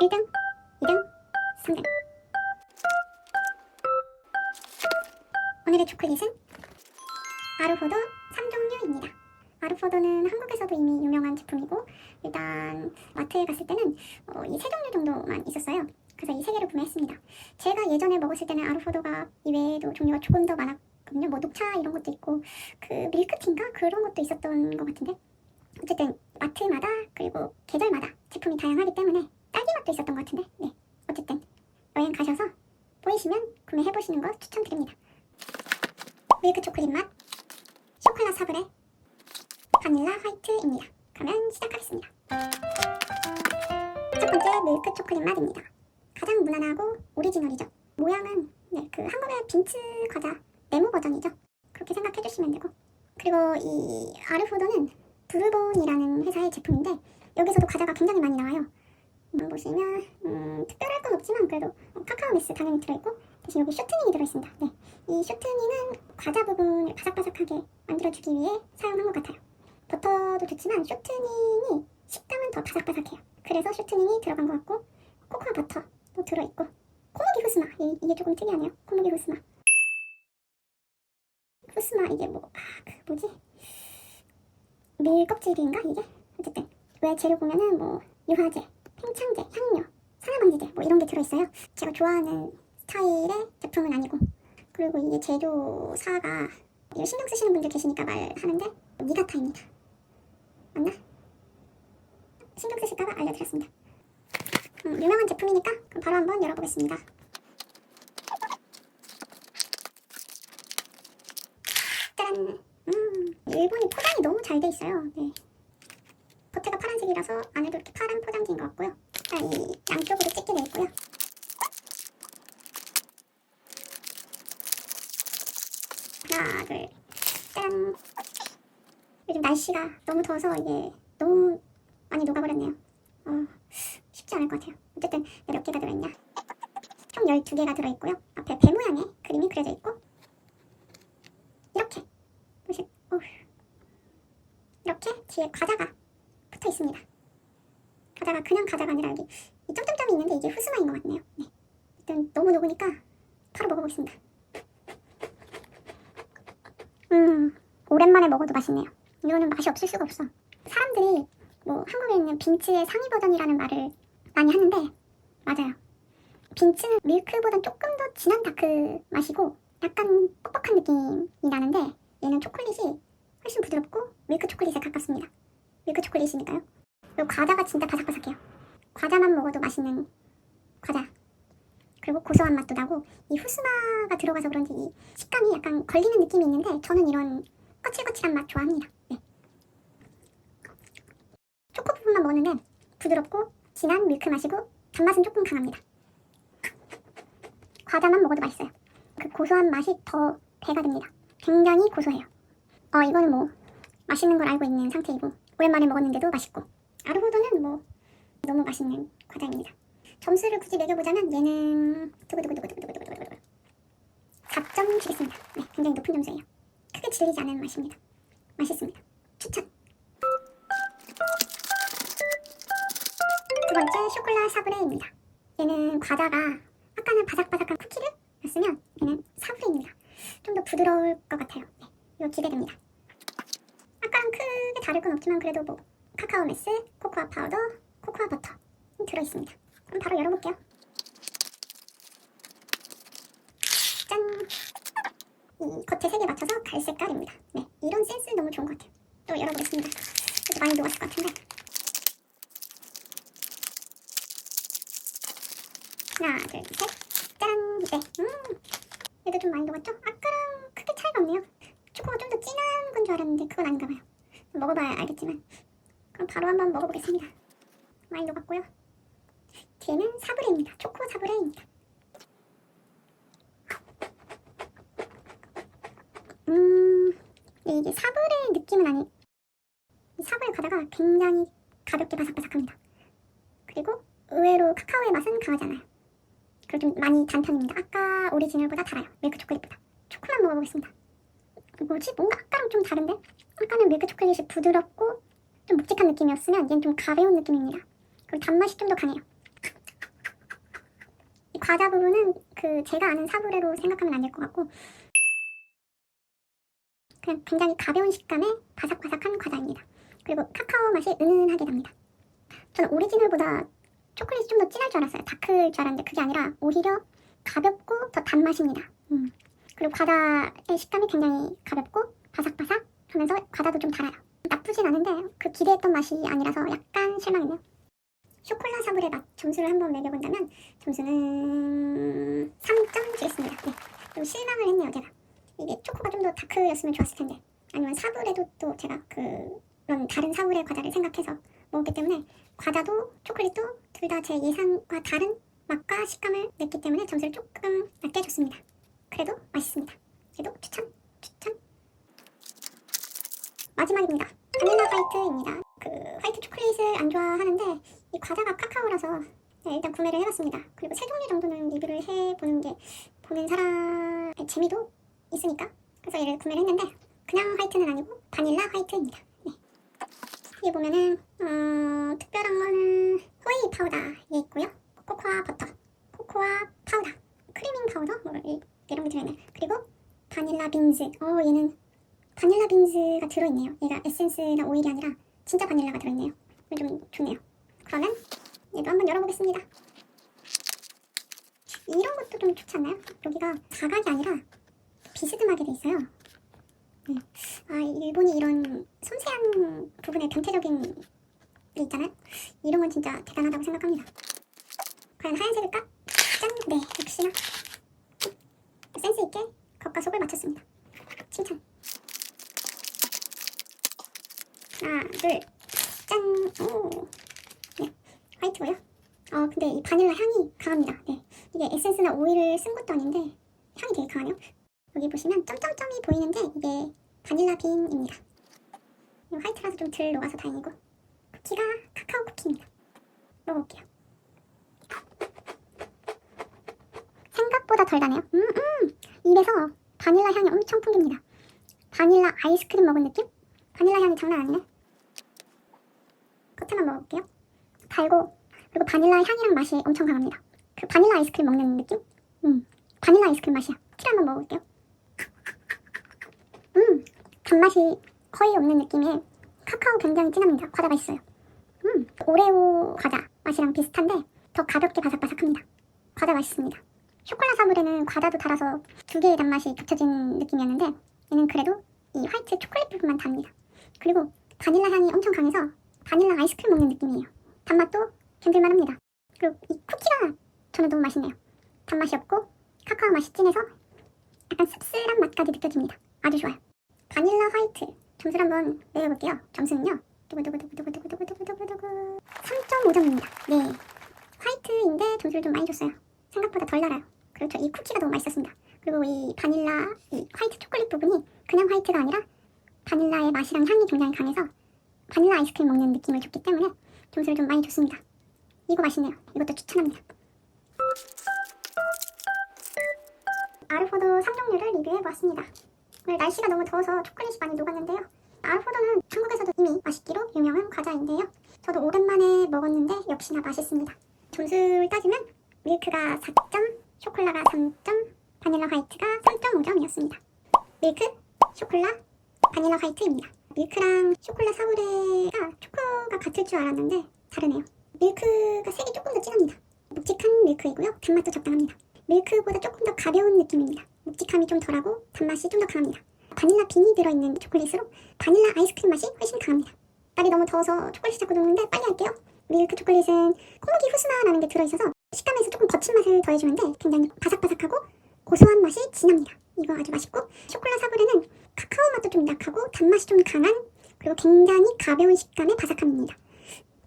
1등, 2등, 3등. 오늘의 초콜릿은 아르포도 3종류입니다. 아르포도는 한국에서도 이미 유명한 제품이고 일단 마트에 갔을 때는 어, 이세 종류 정도만 있었어요. 그래서 이 세 개를 구매했습니다. 제가 예전에 먹었을 때는 아르포도가 이외에도 종류가 조금 더 많았거든요. 뭐 녹차 이런 것도 있고 그 밀크티인가 그런 것도 있었던 것 같은데 어쨌든 마트마다 그리고 계절마다 제품이 다양하기 때문에 딸기 맛도 있었던 것 같은데 네 어쨌든 여행 가셔서 보이시면 구매해 보시는 거 추천드립니다. 밀크 초콜릿 맛, 쇼콜라 사브레, 바닐라 화이트입니다. 그러면 시작하겠습니다. 첫 번째 밀크 초콜릿 맛입니다. 가장 무난하고 오리지널이죠. 모양은 네, 그 한국의 빈츠 과자 네모 버전이죠. 그렇게 생각해 주시면 되고 그리고 이 아르포도는 부르본이라는 회사의 제품인데 여기서도 과자가 굉장히 많이 나와요. 음, 보시면 음, 특별할 건 없지만 그래도 어, 카카오 미스 당연히 들어있고 대신 여기 쇼트닝이 들어있습니다. 네, 이 쇼트닝은 과자 부분을 바삭바삭하게 만들어주기 위해 사용한 것 같아요. 버터도 좋지만 쇼트닝이 식감은 더 바삭바삭해요. 그래서 쇼트닝이 들어간 것 같고 코코아 버터도 들어있고 코모기 후스마 이, 이게 조금 특이하네요. 코모기 후스마 후스마 이게 뭐 아 그 뭐지 밀 껍질인가 이게 어쨌든 왜 재료 보면은 뭐 유화제, 팽창제, 향료, 산화방지제 뭐 이런 게 들어있어요. 제가 좋아하는 스타일의 제품은 아니고 그리고 이게 제조사가 이거 신경 쓰시는 분들 계시니까 말하는데 니가타입니다. 맞나? 신경 쓰실까봐 알려드렸습니다. 음, 유명한 제품이니까 바로 한번 열어보겠습니다. 짠! 음, 일본이 포장이 너무 잘 돼 있어요. 네. 파란색이라서 안에도 이렇게 파란 포장지인 것 같고요. 일단 이 양쪽으로 찍게 돼 있고요. 하나, 둘, 짠! 요즘 날씨가 너무 더워서 이게 너무 많이 녹아버렸네요. 어, 쉽지 않을 것 같아요. 어쨌든 몇 개가 들어있냐? 총 12개가 들어있고요. 앞에 배 모양의 그림이 그려져 있고 이렇게 보시, 어휴. 이렇게 뒤에 과자가 붙어 있습니다. 과자가 그냥 과자가 아니라 여기 이 점점점이 있는데 이게 후스마인 것 같네요. 네. 일단 너무 녹으니까 바로 먹어보겠습니다. 음, 오랜만에 먹어도 맛있네요. 이거는 맛이 없을 수가 없어. 사람들이 뭐 한국에 있는 빈츠의 상위 버전이라는 말을 많이 하는데 맞아요. 빈츠는 밀크보다 조금 더 진한 다크 맛이고 약간 뻑뻑한 느낌이 나는데 얘는 초콜릿이 훨씬 부드럽고 밀크 초콜릿에 가깝습니다. 밀크 초콜릿이니까요. 그리고 과자가 진짜 바삭바삭해요. 과자만 먹어도 맛있는 과자. 그리고 고소한 맛도 나고 이 후스마가 들어가서 그런지 이 식감이 약간 걸리는 느낌이 있는데 저는 이런 거칠거칠한 맛 좋아합니다. 네. 초코 부분만 먹었는데 부드럽고 진한 밀크 맛이고 단맛은 조금 강합니다. 과자만 먹어도 맛있어요. 그 고소한 맛이 더 배가 됩니다. 굉장히 고소해요. 어 이거는 뭐 맛있는 걸 알고 있는 상태이고 오랜만에 먹었는데도 맛있고 아르호도는 뭐 너무 맛있는 과자입니다. 점수를 굳이 매겨보자면 얘는 두구두구두구두구두구두구두구 4점 주겠습니다. 네, 굉장히 높은 점수예요. 크게 질리지 않은 맛입니다. 맛있습니다. 추천. 두 번째 쇼콜라 사브레입니다. 얘는 과자가 아까는 바삭바삭한 쿠키를 였으면 얘는 사브레입니다. 좀 더 부드러울 것 같아요. 네, 이거 기대됩니다. 아까랑 크게 다를 건 없지만 그래도 뭐 카카오 메스, 코코아 파우더, 코코아 버터 들어있습니다. 그럼 바로 열어볼게요. 짠! 이 겉에 색에 맞춰서 갈색깔입니다. 네, 이런 센스 너무 좋은 것 같아요. 또 열어보겠습니다. 그래도 많이 녹았을 것 같은데. 하나, 둘, 셋. 짠! 네, 음, 얘도 좀 많이 녹았죠? 아까랑 크게 차이가 없네요. 줄 알았는데 그건 아닌가 봐요. 먹어봐야 알겠지만. 그럼 바로 한번 먹어보겠습니다. 많이 녹았고요. 뒤에는 사브레입니다. 초코 사브레입니다. 음, 이게 사브레 느낌은 아니. 이 사브레 과자가 굉장히 가볍게 바삭바삭합니다. 그리고 의외로 카카오의 맛은 강하지 않아요. 그리고 좀 많이 단 편입니다. 아까 오리지널보다 달아요. 밀크 초콜릿보다. 초코만 먹어보겠습니다. 뭐지? 뭔가 아까랑 좀 다른데? 아까는 밀크 초콜릿이 부드럽고 좀 묵직한 느낌이었으면 얘는 좀 가벼운 느낌입니다. 그리고 단맛이 좀 더 강해요. 과자 부분은 그 제가 아는 사브레로 생각하면 안 될 것 같고 그냥 굉장히 가벼운 식감의 바삭바삭한 과자입니다. 그리고 카카오 맛이 은은하게 납니다. 저는 오리지널보다 초콜릿이 좀 더 진할 줄 알았어요. 다크일 줄 알았는데 그게 아니라 오히려 가볍고 더 단맛입니다. 음. 그리고 과자의 식감이 굉장히 가볍고 바삭바삭 하면서 과자도 좀 달아요. 나쁘진 않은데 그 기대했던 맛이 아니라서 약간 실망이네요. 쇼콜라 사블의 맛 점수를 한번 매겨본다면 점수는 3점 주겠습니다. 네. 좀 실망을 했네요, 제가. 이게 초코가 좀 더 다크였으면 좋았을 텐데 아니면 사블에도 또 제가 그런 다른 사블의 과자를 생각해서 먹었기 때문에 과자도 초콜릿도 둘 다 제 예상과 다른 맛과 식감을 냈기 때문에 점수를 조금 낮게 줬습니다. 그래도 맛있습니다. 그래도 추천, 추천. 마지막입니다. 바닐라 화이트입니다. 그 화이트 초콜릿을 안 좋아하는데 이 과자가 카카오라서 네, 일단 구매를 해봤습니다. 그리고 세 종류 정도는 리뷰를 해보는 게 보는 사람의 재미도 있으니까 그래서 얘를 구매를 했는데 그냥 화이트는 아니고 바닐라 화이트입니다. 네. 여기 보면은 어, 특별한 거는 호이 파우더에 있고요. 코코아 버터, 코코아 파우더, 크리밍 파우더 뭐 이- 이런 게 들어있네. 그리고 바닐라 빈즈. 어 얘는 바닐라 빈즈가 들어있네요. 얘가 에센스나 오일이 아니라 진짜 바닐라가 들어있네요. 좀 좋네요. 그러면 얘도 한번 열어보겠습니다. 이런 것도 좀 좋지 않나요? 여기가 사각이 아니라 비스듬하게 돼 있어요. 네. 아 일본이 이런 섬세한 부분에 변태적인 게 있잖아요. 이런 건 진짜 대단하다고 생각합니다. 과연 하얀색일까? 짠! 네, 역시나 겉과 속을 맞췄습니다. 칭찬. 하나, 둘, 짠! 오, 네, 화이트고요. 어, 근데 이 바닐라 향이 강합니다. 네, 이게 에센스나 오일을 쓴 것도 아닌데 향이 되게 강하네요. 여기 보시면 점점점이 보이는데 이게 바닐라 빈입니다. 이 화이트라서 좀 덜 녹아서 다행이고 쿠키가 카카오 쿠키입니다. 먹어볼게요. 생각보다 덜 다네요. 음, 음. 입에서 바닐라 향이 엄청 풍깁니다. 바닐라 아이스크림 먹은 느낌? 바닐라 향이 장난 아니네. 겉에만 먹어볼게요. 달고 그리고 바닐라 향이랑 맛이 엄청 강합니다. 그 바닐라 아이스크림 먹는 느낌? 음, 바닐라 아이스크림 맛이야. 티를 한번 먹어볼게요. 음, 단맛이 거의 없는 느낌에 카카오 굉장히 진합니다. 과자 맛있어요. 음, 오레오 과자 맛이랑 비슷한데 더 가볍게 바삭바삭합니다. 과자 맛있습니다. 쇼콜라 사블에는 과자도 달아서 두 개의 단맛이 겹쳐진 느낌이었는데 얘는 그래도 이 화이트 초콜릿 부분만 답니다. 그리고 바닐라 향이 엄청 강해서 바닐라 아이스크림 먹는 느낌이에요. 단맛도 견딜만 합니다. 그리고 이 쿠키가 저는 너무 맛있네요. 단맛이 없고 카카오 맛이 진해서 약간 씁쓸한 맛까지 느껴집니다. 아주 좋아요. 바닐라 화이트 점수를 한번 매겨볼게요. 점수는요. 두구두구두구두구두구두구두구두구 3.5점입니다. 네. 화이트인데 점수를 좀 많이 줬어요. 생각보다 덜 달아요. 그렇죠. 이 쿠키가 너무 맛있었습니다. 그리고 이 바닐라, 이 화이트 초콜릿 부분이 그냥 화이트가 아니라 바닐라의 맛이랑 향이 굉장히 강해서 바닐라 아이스크림 먹는 느낌을 줬기 때문에 점수를 좀 많이 줬습니다. 이거 맛있네요. 이것도 추천합니다. 아르포도 3종류를 리뷰해보았습니다. 오늘 날씨가 너무 더워서 초콜릿이 많이 녹았는데요. 아르포도는 한국에서도 이미 맛있기로 유명한 과자인데요. 저도 오랜만에 먹었는데 역시나 맛있습니다. 점수를 따지면 밀크가 4점, 쇼콜라가 3점, 바닐라 화이트가 3.5점이었습니다. 밀크, 쇼콜라, 바닐라 화이트입니다. 밀크랑 쇼콜라 사우레가 초코가 같을 줄 알았는데 다르네요. 밀크가 색이 조금 더 진합니다. 묵직한 밀크이고요. 단맛도 적당합니다. 밀크보다 조금 더 가벼운 느낌입니다. 묵직함이 좀 덜하고 단맛이 좀 더 강합니다. 바닐라 빈이 들어있는 초콜릿으로 바닐라 아이스크림 맛이 훨씬 강합니다. 날이 너무 더워서 초콜릿 자꾸 녹는데 빨리 할게요. 밀크 초콜릿은 콩무기 후스나라는 게 들어있어서 식감에서 조금 거친 맛을 더해주는데 굉장히 바삭바삭하고 고소한 맛이 진합니다. 이거 아주 맛있고 쇼콜라 사브레는 카카오 맛도 좀 약하고 단맛이 좀 강한 그리고 굉장히 가벼운 식감의 바삭함입니다.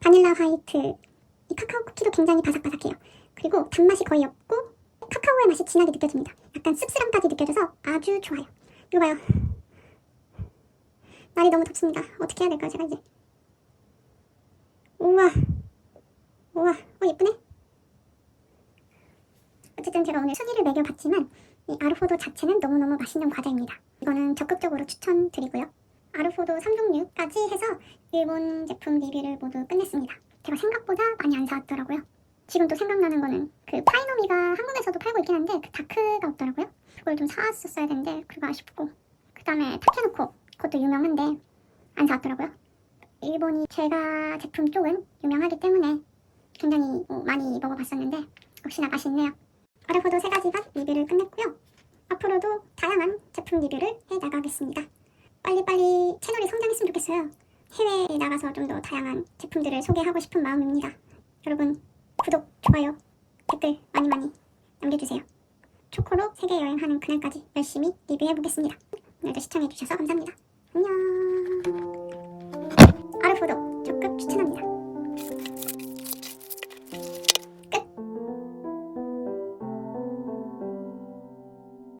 바닐라 화이트 이 카카오 쿠키도 굉장히 바삭바삭해요. 그리고 단맛이 거의 없고 카카오의 맛이 진하게 느껴집니다. 약간 씁쓸함까지 느껴져서 아주 좋아요. 이거 봐요. 날이 너무 덥습니다. 어떻게 해야 될까요, 제가 이제? 우와, 우와, 어 예쁘네. 어쨌든 제가 오늘 순위를 매겨봤지만 이 아르포도 자체는 너무너무 맛있는 과자입니다. 이거는 적극적으로 추천드리고요. 아르포도 3종류까지 해서 일본 제품 리뷰를 모두 끝냈습니다. 제가 생각보다 많이 안 사왔더라고요. 지금 또 생각나는 거는 그 파이노미가 한국에서도 팔고 있긴 한데 그 다크가 없더라고요. 그걸 좀 사왔었어야 되는데 그거 아쉽고 그 다음에 타케노코 그것도 유명한데 안 사왔더라고요. 일본이 제가 제품 쪽은 유명하기 때문에 굉장히 어, 많이 먹어봤었는데 역시나 맛있네요. 아르포도 세 가지가 리뷰를 끝냈고요. 앞으로도 다양한 제품 리뷰를 해 나가겠습니다. 빨리빨리 채널이 성장했으면 좋겠어요. 해외에 나가서 좀 더 다양한 제품들을 소개하고 싶은 마음입니다. 여러분 구독, 좋아요, 댓글 많이 많이 남겨주세요. 초코로 세계 여행하는 그날까지 열심히 리뷰해보겠습니다. 오늘도 시청해주셔서 감사합니다. 안녕. 아르포도 적극 추천합니다.